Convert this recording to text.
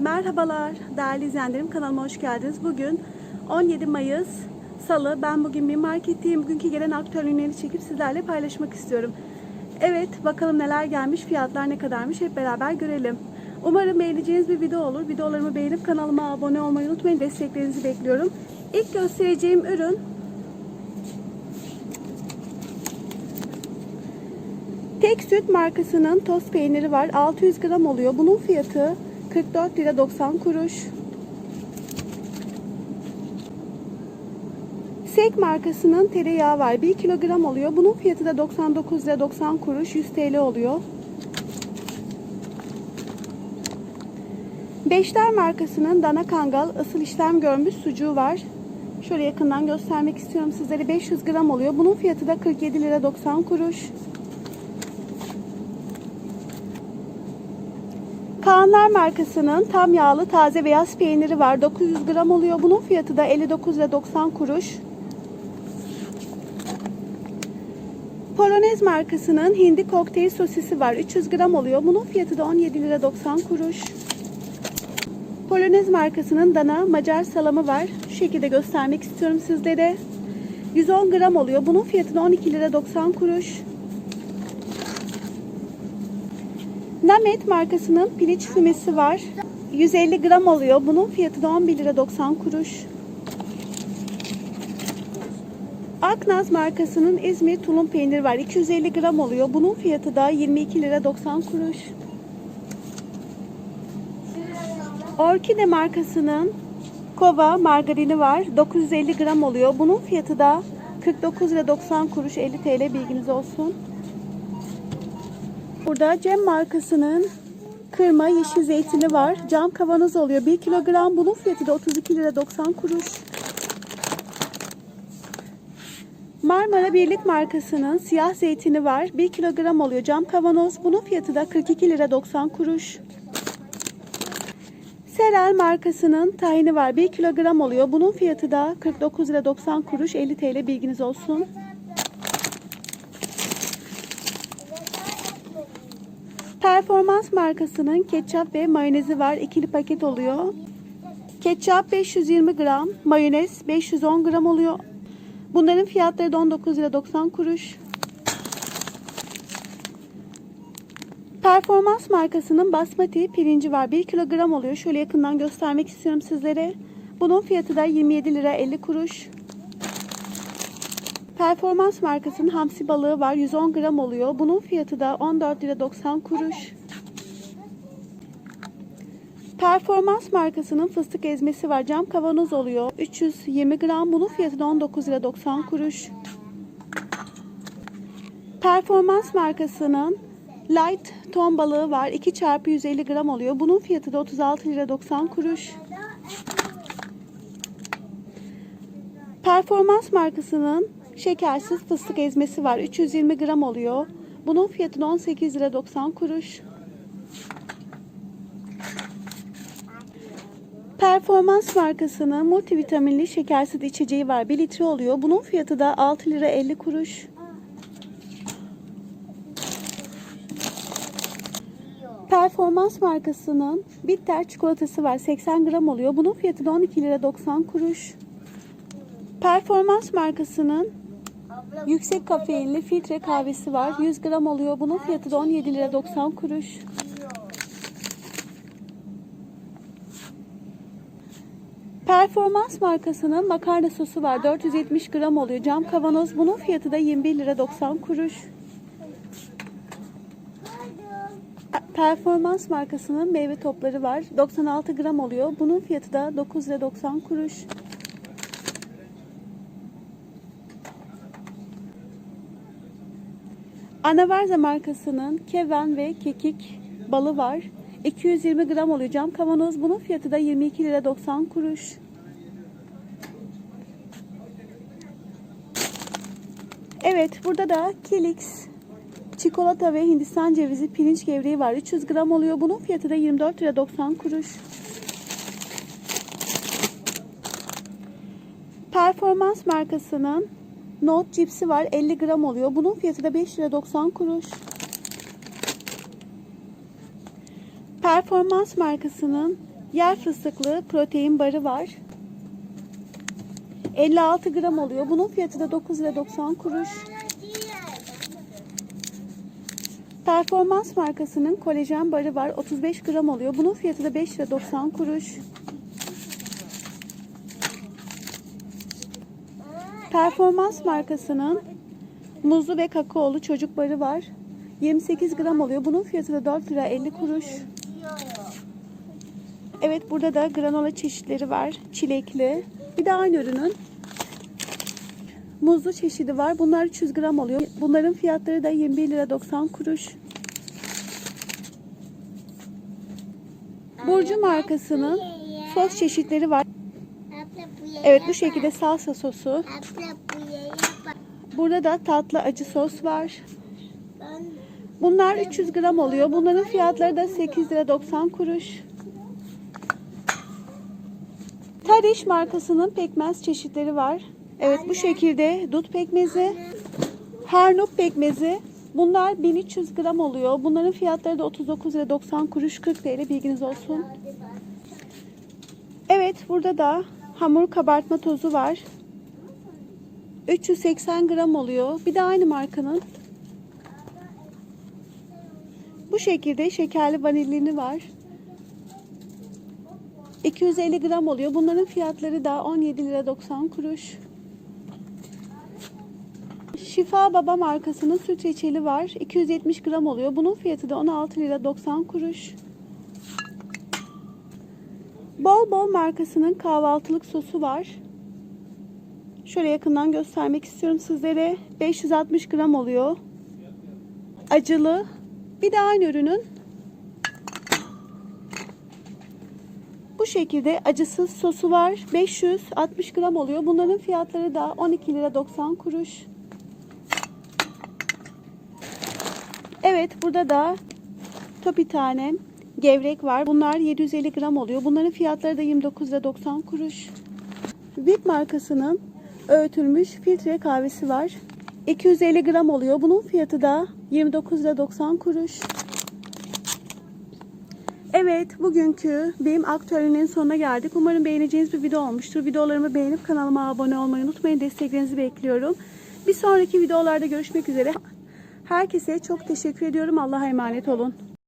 Merhabalar değerli izleyenlerim kanalıma hoş geldiniz. Bugün 17 Mayıs Salı. Ben bugün bir marketteyim. Bugünkü gelen aktüel ürünleri çekip sizlerle paylaşmak istiyorum. Evet bakalım neler gelmiş, fiyatlar ne kadarmış hep beraber görelim. Umarım beğeneceğiniz bir video olur. Videolarımı beğenip kanalıma abone olmayı unutmayın. Desteklerinizi bekliyorum. İlk göstereceğim ürün Tek süt markasının toz peyniri var. 600 gram oluyor. Bunun fiyatı 44 lira 90 kuruş. Sek markasının tereyağı var. 1 kilogram oluyor. Bunun fiyatı da 99 lira 90 kuruş. 100 TL oluyor. Beşler markasının dana kangal ısıl işlem görmüş sucuğu var. Şöyle yakından göstermek istiyorum sizlere. 500 gram oluyor. Bunun fiyatı da 47 lira 90 kuruş. Kaanlar markasının tam yağlı taze beyaz peyniri var. 900 gram oluyor. Bunun fiyatı da 59 lira 90 kuruş. Polonez markasının hindi kokteyl sosisi var. 300 gram oluyor. Bunun fiyatı da 17 lira 90 kuruş. Polonez markasının dana Macar salamı var. Şu şekilde göstermek istiyorum sizlere. 110 gram oluyor. Bunun fiyatı da 12 lira 90 kuruş. Namet markasının piliç fümesi var. 150 gram oluyor. Bunun fiyatı da 11 lira 90 kuruş. Aknaz markasının İzmir tulum peyniri var. 250 gram oluyor. Bunun fiyatı da 22 lira 90 kuruş. Orkide markasının kova margarini var. 950 gram oluyor. Bunun fiyatı da 49 lira 90 kuruş 50 TL bilginiz olsun. Burada Cem markasının kırma yeşil zeytini var. Cam kavanoz oluyor. 1 kilogram. Bunun fiyatı da 32 lira 90 kuruş. Marmara Birlik markasının siyah zeytini var. 1 kilogram oluyor. Cam kavanoz. Bunun fiyatı da 42 lira 90 kuruş. Serel markasının tahini var. 1 kilogram oluyor. Bunun fiyatı da 49 lira 90 kuruş. 50 TL bilginiz olsun. Performans markasının ketçap ve mayonezi var. İkili paket oluyor. Ketçap 520 gram, mayonez 510 gram oluyor. Bunların fiyatları da 19 lira 90 kuruş. Performans markasının basmati pirinci var. 1 kilogram oluyor. Şöyle yakından göstermek istiyorum sizlere. Bunun fiyatı da 27 lira 50 kuruş. Performans markasının hamsi balığı var. 110 gram oluyor. Bunun fiyatı da 14 lira 90 kuruş. Performans markasının fıstık ezmesi var. Cam kavanoz oluyor. 320 gram. Bunun fiyatı da 19 lira 90 kuruş. Performans markasının light ton balığı var. 2 çarpı 150 gram oluyor. Bunun fiyatı da 36 lira 90 kuruş. Performans markasının şekersiz fıstık ezmesi var. 320 gram oluyor. Bunun fiyatı da 18 lira 90 kuruş. Performans markasının multivitaminli şekersiz içeceği var. 1 litre oluyor. Bunun fiyatı da 6 lira 50 kuruş. Performans markasının bitter çikolatası var. 80 gram oluyor. Bunun fiyatı da 12 lira 90 kuruş. Performans markasının yüksek kafeinli filtre kahvesi var. 100 gram oluyor. Bunun fiyatı da 17 lira 90 kuruş. Performans markasının makarna sosu var. 470 gram oluyor. Cam kavanoz. Bunun fiyatı da 21 lira 90 kuruş. Performans markasının meyve topları var. 96 gram oluyor. Bunun fiyatı da 9 lira 90 kuruş. Anavarza markasının keven ve kekik balı var. 220 gram oluyor kavanoz. Bunun fiyatı da 22 lira 90 kuruş. Evet burada da Kelix çikolata ve Hindistan cevizi pirinç gevreği var. 300 gram oluyor. Bunun fiyatı da 24 lira 90 kuruş. Performans markasının Note cipsi var. 50 gram oluyor. Bunun fiyatı da 5 lira 90 kuruş. Performans markasının Yer fıstıklı protein barı var. 56 gram oluyor. Bunun fiyatı da 9 lira 90 kuruş. Performans markasının kolajen barı var. 35 gram oluyor. Bunun fiyatı da 5 lira 90 kuruş. Performans markasının muzlu ve kakaolu çocuk barı var. 28 gram oluyor. Bunun fiyatı da 4 lira 50 kuruş. Evet burada da granola çeşitleri var. Çilekli. Bir de aynı ürünün muzlu çeşidi var. Bunlar 300 gram oluyor. Bunların fiyatları da 21 lira 90 kuruş. Burcu markasının sos çeşitleri var. Evet bu şekilde salsa sosu. Burada da tatlı acı sos var. Bunlar 300 gram oluyor. Bunların fiyatları da 8 lira 90 kuruş. Tariş markasının pekmez çeşitleri var. Evet bu şekilde dut pekmezi, harnup pekmezi. Bunlar 1300 gram oluyor. Bunların fiyatları da 39 lira 90 kuruş 40 TL bilginiz olsun. Evet burada da hamur kabartma tozu var. 380 gram oluyor. Bir de aynı markanın bu şekilde şekerli vanilini var. 250 gram oluyor. Bunların fiyatları da 17 lira 90 kuruş. Şifa Baba markasının süt reçeli var. 270 gram oluyor. Bunun fiyatı da 16 lira 90 kuruş. Bol Bol markasının kahvaltılık sosu var. Şöyle yakından göstermek istiyorum sizlere. 560 gram oluyor. Acılı. Bir de aynı ürünün bu şekilde acısız sosu var. 560 gram oluyor. Bunların fiyatları da 12 lira 90 kuruş. Evet burada da topi tane gevrek var. Bunlar 750 gram oluyor. Bunların fiyatları da 29 lira 90 kuruş. Vip markasının öğütülmüş filtre kahvesi var. 250 gram oluyor. Bunun fiyatı da 29 lira 90 kuruş. Evet, bugünkü benim aktüelinin sonuna geldik. Umarım beğeneceğiniz bir video olmuştur. Videolarımı beğenip kanalıma abone olmayı unutmayın. Desteklerinizi bekliyorum. Bir sonraki videolarda görüşmek üzere. Herkese çok teşekkür ediyorum. Allah'a emanet olun.